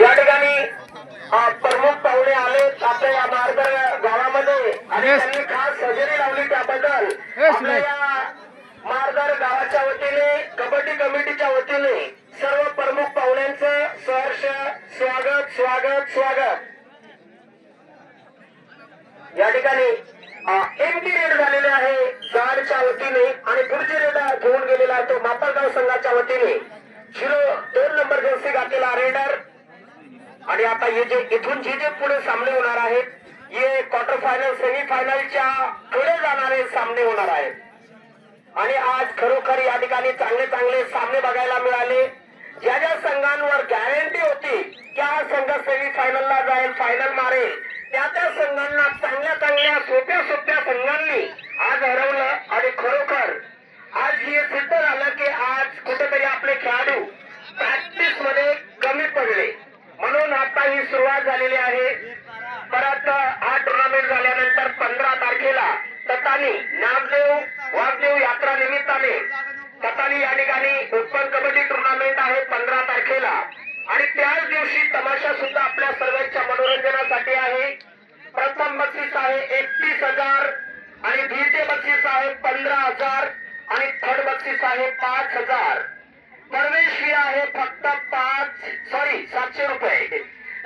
या ठिकाणी प्रमुख पाहुणे आले आपल्या या मार्गर गावामध्ये. आणि त्यांनी खास हजेरी लावली त्याबद्दल. आपल्या या स्वागत स्वागत. या ठिकाणी एमटी रेड झालेले आहे. जाडच्या वतीने आणि पुढची रेड घेऊन गेलेला आहे तो मापलगाव संघाच्या वतीने. झिरो दोन नंबर जर्सी घातलेला रेडर. आणि आता हे जे इथून जे जे पुढे सामने होणार आहेत हे क्वार्टर फायनल सेमी फायनलच्या पुढे जाणारे सामने होणार आहेत आणि आज खरोखर या ठिकाणी चांगले चांगले सामने बघायला मिळाले. ज्या ज्या संघांवर गॅरंटी होती संघ सेमी फायनलला जाईल फायनल मारेल. त्या त्या संघांना चांगल्या चांगल्या सोप्या सोप्या संघांनी आज हरवलं आणि खरोखर आज हे सिद्ध झालं की आज कुठेतरी आपले खेळाडू प्रॅक्टिसमध्ये कमी पडले. म्हणून आता ही सुरुवात झालेली आहे. परत हा टुर्नामेंट झाल्यानंतर पंधरा तारखेला ततानी नामदेव वाघदेव यात्रा निमित्ताने ततानी या ठिकाणी ओपन कबड्डी टुर्नामेंट आहे पंधरा तारखेला. आणि त्याच दिवशी तमाशा सुद्धा आपल्या सर्वांच्या मनोरंजनासाठी आहे. प्रथम बक्षीस आहे एकतीस हजार आणि द्वितीय बक्षीस आहे पंधरा हजार आणि थर्ड बक्षीस आहे पाच हजार. प्रवेश फी आहे फक्त पाच सॉरी सातशे रुपये.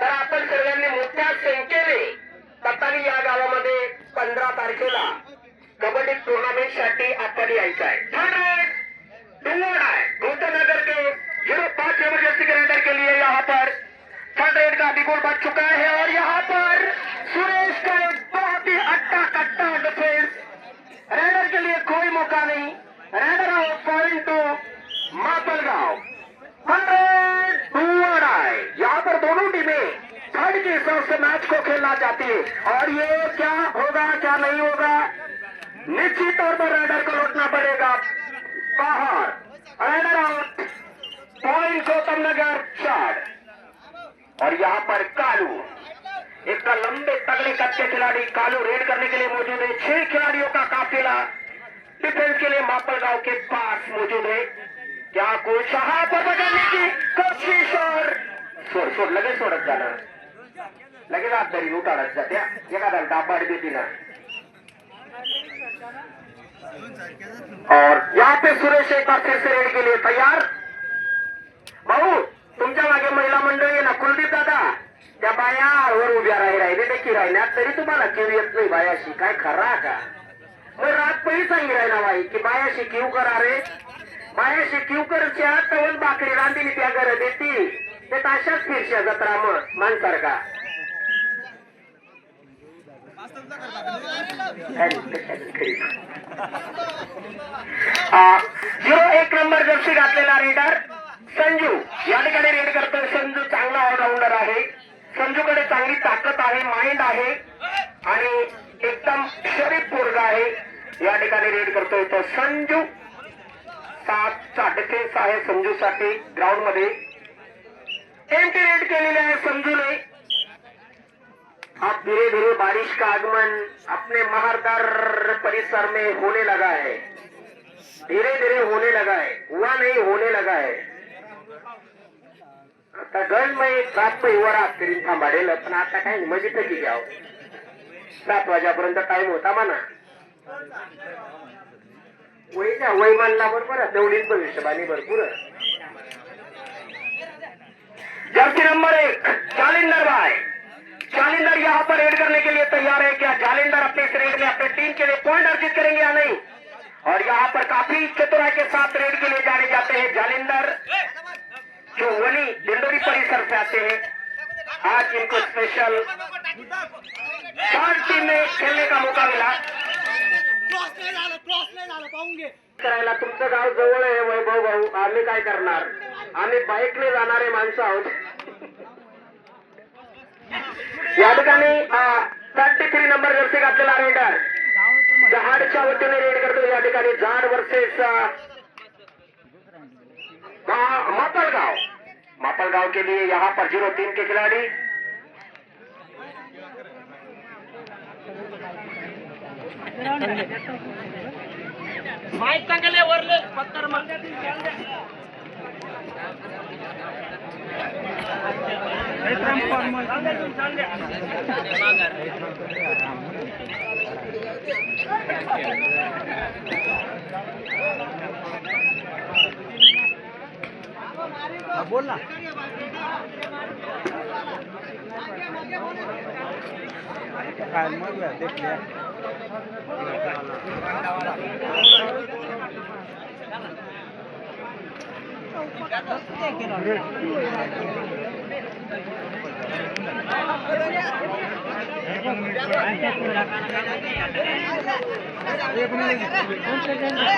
तर आपण सर्वांनी मोठ्या संख्येने ततानी या गावामध्ये पंधरा तारखेला कबड्डी टुर्नामेंटसाठी आपण यायचं आहे. Third यहाँ पर थर्ड रेड का बिगुल बच चुका है और यहाँ पर सुरेश का एक बहुत ही अट्टा कट्टा डिफेंस रेडर के लिए कोई मौका नहीं। Raider out point two Mapalgaon hundred डूंगड़ है यहाँ पर दोनों टीमें थर्ड के हिसाब से मैच को खेलना चाहती है। और ये क्या होगा, क्या नहीं होगा? निश्चित तौर पर राइडर को लौटना पड़ेगा। बाहर। राइडर श्री गौतम नगर चार और यहाँ पर कालू। इसका लंबे तगड़े कद के खिलाड़ी कालू रेड करने के लिए मौजूद है। छह खिलाड़ियों का काफिला डिफेंस के लिए मापल गांव के पास मौजूद है। क्या कुछ यहाँ पर पकड़ने की कोशिश और सोड सोड लगेच सोडत जाणार लगेच आत तरी उठाडत जात्या एखादा दाबाड देते ना और यहाँ पे सुरेश एक बार फिर से रेड के लिए तैयार। भाऊ तुमच्या मागे महिला मंडळी आहे ना कुलदीप दादा. त्या बाया आळवर उभ्या राही राहिले देखील राहिल्या तरी तुम्हाला किव येत नाही बायाशी. काय खरा का? मग रात पहिली सांगी राहिला बाई की बायाशी किव करा रे. बायाशी किव करच्या तवल बाकडी रांधीली त्या घर देती ते ताशाच फिरशा जत्रा मग माणसारखा. झिरो एक नंबर जर्सी घातलेला रेडर संजू या ठिकाणी रेड करतोय. संजू चांगला ऑलराऊंडर आहे. संजूकडे चांगली ताकद आहे माइंड आहे. आणि एकदम शरीफ पोरगा आहे. या ठिकाणी रेड करतोय तो संजू. सातचा डिफेन्स आहे संजूसाठी ग्राउंडमध्ये एंटी रेड केलेले आहे संजूने. अब धीरे धीरे बारिश का आगमन अपने महारदार परिसर में होने लगा है। धीरे धीरे होने लगा है। हुआ नहीं होने लगा है। आता गण मग सात वर आत थांबाडेल पण आता काय मजी टकी घ्याव हो. सात वाजेपर्यंत टाइम होता म्हणा. वयच्या वय मानला बरोबर आहे, तेवढीच भविष्यवाणी भरपूर आहे. जर्सी नंबर एक जालिंदर भाई जालिंदर यहाँ पर रेड करने के लिए तैयार है क्या जालिंदर अपने इस रेड में अपने टीम के लिए पॉइंट अर्जित करेंगे या नहीं. और यहाँ पर काफी चतुराई के साथ चाहते हैं। आज इनको स्पेशल थर्ड टीम में खेलने का मौका मिला। करायला तुमचं गाव जवळ आहे वैभव भाऊ आम्ही काय करणार? आम्ही बाईकने जाणारे माणसं आहोत. या ठिकाणी थर्टी थ्री नंबर जर्सी घातलेला रेडर जहाडच्या वतीने रेड करतो या ठिकाणी. जाड वर्सेस मापल गाँव के लिए यहाँ पर ज़ीरो तीन के खिलाड़ी। माइक तंगले बोल ना काय मग देख लिया एक मिनिट